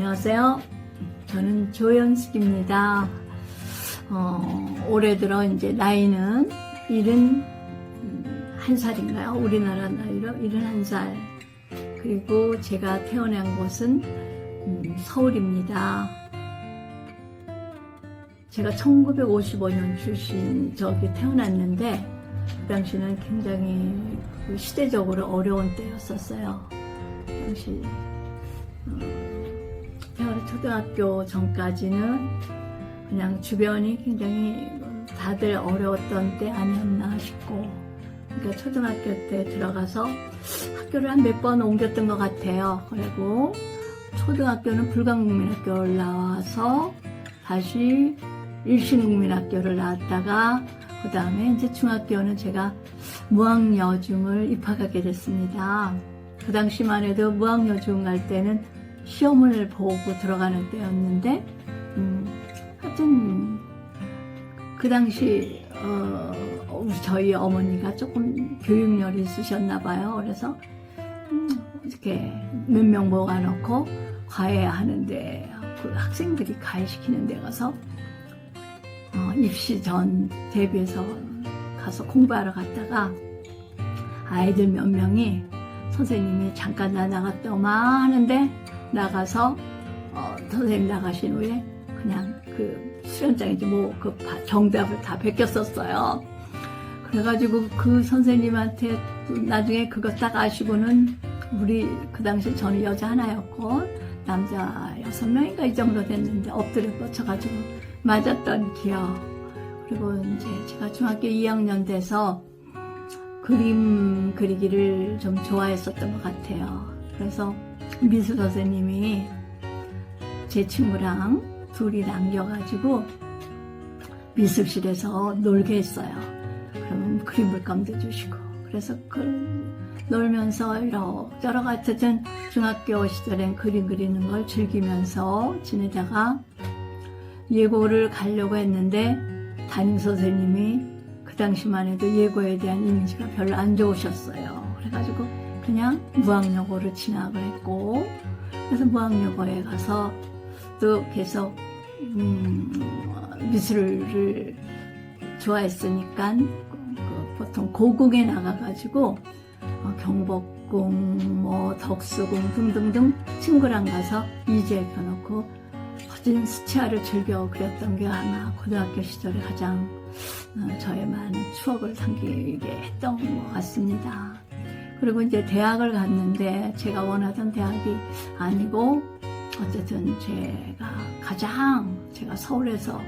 안녕하세요. 저는 조연숙입니다. 어, 올해 들어 이제 나이는 71살인가요? 우리나라 나이로 71살. 그리고 제가 태어난 곳은 음, 서울입니다. 제가 1955년 출신 저기 태어났는데 그 당시는 굉장히 그 시대적으로 어려운 때였었어요. 그 당시 태 초등학교 전까지는 그냥 주변이 굉장히 다들 어려웠던 때 아니었나 싶고 그러니까 초등학교 때 들어가서 학교를 한 몇 번 옮겼던 것 같아요. 그리고 초등학교는 불광국민학교를 나와서 다시 일신국민학교를 나왔다가 그 다음에 이제 중학교는 제가 무학여중을 입학하게 됐습니다. 그 당시만 해도 무학여중 갈 때는 시험을 보고 들어가는 때였는데, 음, 하여튼, 그 당시, 어, 저희 어머니가 조금 교육열이 있으셨나 봐요. 그래서, 음, 이렇게 몇 명 모아놓고 과외하는데, 그 학생들이 과외시키는 데 가서, 어, 입시 전 대비해서 가서 공부하러 갔다가, 아이들 몇 명이 선생님이 잠깐 나 나갔다 오마 하는데 나가서 어, 선생님 나가신 후에 그냥 그 수련장이지 뭐 그 정답을 다 베꼈었어요. 그래가지고 그 선생님한테 나중에 그거 딱 아시고는 우리 그 당시 저는 여자 하나였고 남자 여섯 명인가 이 정도 됐는데 엎드려 뻗쳐가지고 맞았던 기억. 그리고 이제 제가 중학교 2학년 돼서 그림 그리기를 좀 좋아했었던 것 같아요. 그래서 미술 선생님이 제 친구랑 둘이 남겨가지고 미술실에서 놀게 했어요. 그러면 그림 물감도 주시고. 그래서 그 놀면서 이러저러 같은 중학교 시절엔 그림 그리는 걸 즐기면서 지내다가 예고를 가려고 했는데 담임 선생님이 그 당시만 해도 예고에 대한 이미지가 별로 안 좋으셨어요. 그래가지고 그냥 무학여고를 진학을 했고 그래서 무학여고에 가서 또 계속 음, 미술을 좋아했으니까 그 보통 고궁에 나가가지고 어, 경복궁, 뭐 덕수궁 등등등 친구랑 가서 이제 펴놓고 허진 수채화를 즐겨 그렸던 게 아마 고등학교 시절에 가장 어, 많은 추억을 담기게 했던 것 같습니다. 그리고 이제 대학을 갔는데 제가 원하던 대학이 아니고 어쨌든 제가 가장 제가 서울에서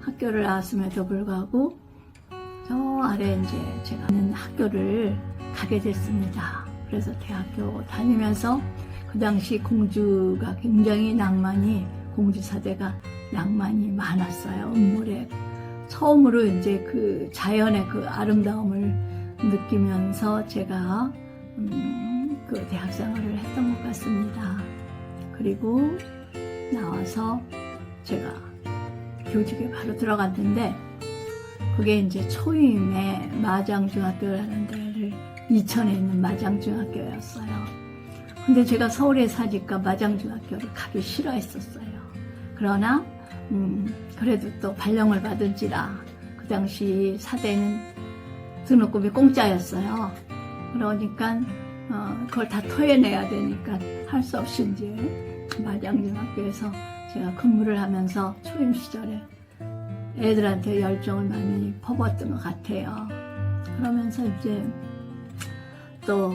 학교를 나왔음에도 불구하고 저 아래 이제 제가 있는 학교를 가게 됐습니다. 그래서 대학교 다니면서 그 당시 공주가 굉장히 낭만이 공주사대가 낭만이 많았어요. 음모래 처음으로 이제 그 자연의 그 아름다움을 느끼면서 제가 음, 그 대학 생활을 했던 것 같습니다. 그리고 나와서 제가 교직에 바로 들어갔는데 그게 이제 초임에 마장중학교라는 데를 이천에 있는 마장중학교였어요. 근데 제가 서울에 사니까 마장중학교를 가기 싫어했었어요. 그러나 음, 그래도 또 발령을 받은지라 그 당시 사대는 등록금이 공짜였어요. 그러니까 어, 그걸 다 토해내야 되니까 할 수 없이 이제 마장중학교에서 제가 근무를 하면서 초임 시절에 애들한테 열정을 많이 퍼붓던 것 같아요. 그러면서 이제 또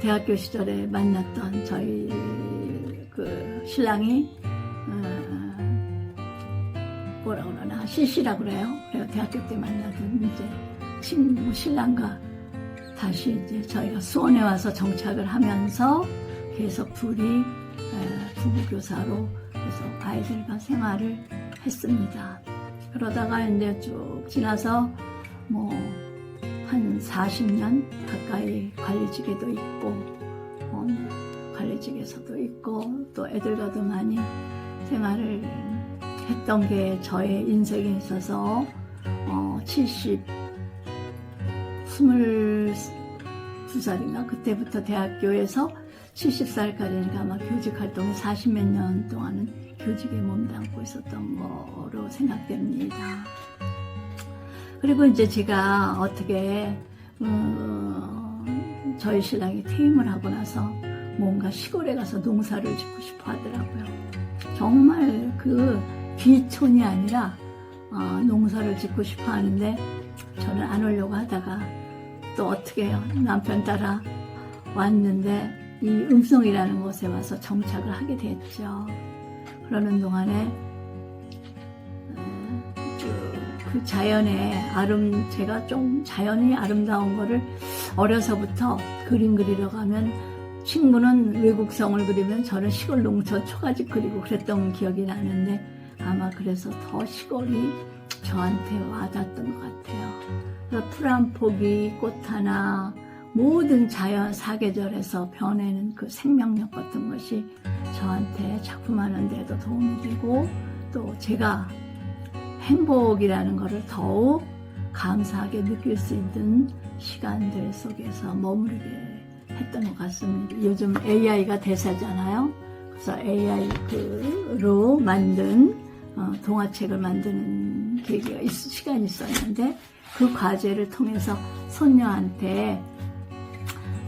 대학교 시절에 만났던 저희 그 신랑이 어, 뭐라 그러나 CC라 그래요. 그래서 대학교 때 만나던 이제 친 신랑과 다시 이제 저희가 수원에 와서 정착을 하면서 계속 둘이 에, 부부교사로 그래서 아이들과 생활을 했습니다. 그러다가 이제 쭉 지나서 뭐 한 40년 가까이 관리직에도 있고 어, 관리직에서도 있고 또 애들과도 많이 생활을 했던 게 저의 인생에 있어서 어, 70 22살인가 그때부터 대학교에서 70살까지니까 아마 교직 활동을 40 몇 년 동안은 교직에 몸담고 있었던 거로 생각됩니다. 그리고 이제 제가 어떻게 음, 저희 신랑이 퇴임을 하고 나서 뭔가 시골에 가서 농사를 짓고 싶어 하더라고요. 정말 그 귀촌이 아니라 어, 농사를 짓고 싶어 하는데 저는 안 오려고 하다가 또 어떻게 해요? 남편 따라 왔는데 이 음성이라는 곳에 와서 정착을 하게 됐죠. 그러는 동안에 어, 그- 그 자연의 아름 제가 좀 자연이 아름다운 거를 어려서부터 그림 그리러 가면 친구는 외국성을 그리면 저는 시골 농촌 초가집 그리고 그랬던 기억이 나는데 아마 그래서 더 시골이 저한테 와닿았던 것 풀 한 포기, 꽃 하나, 모든 자연 사계절에서 변해는 그 생명력 같은 것이 저한테 작품하는 데도 도움이 되고 또 제가 행복이라는 것을 더욱 감사하게 느낄 수 있는 시간들 속에서 머무르게 했던 것 같습니다. 요즘 AI가 대세잖아요. 그래서 AI로 만든 어, 동화책을 만드는 계기가 있, 시간이 있었는데 그 과제를 통해서 손녀한테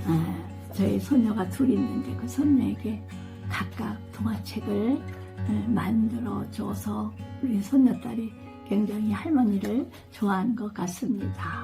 아, 저희 손녀가 둘이 있는데 그 손녀에게 각각 동화책을 에, 만들어 줘서 우리 손녀딸이 굉장히 할머니를 좋아하는 것 같습니다.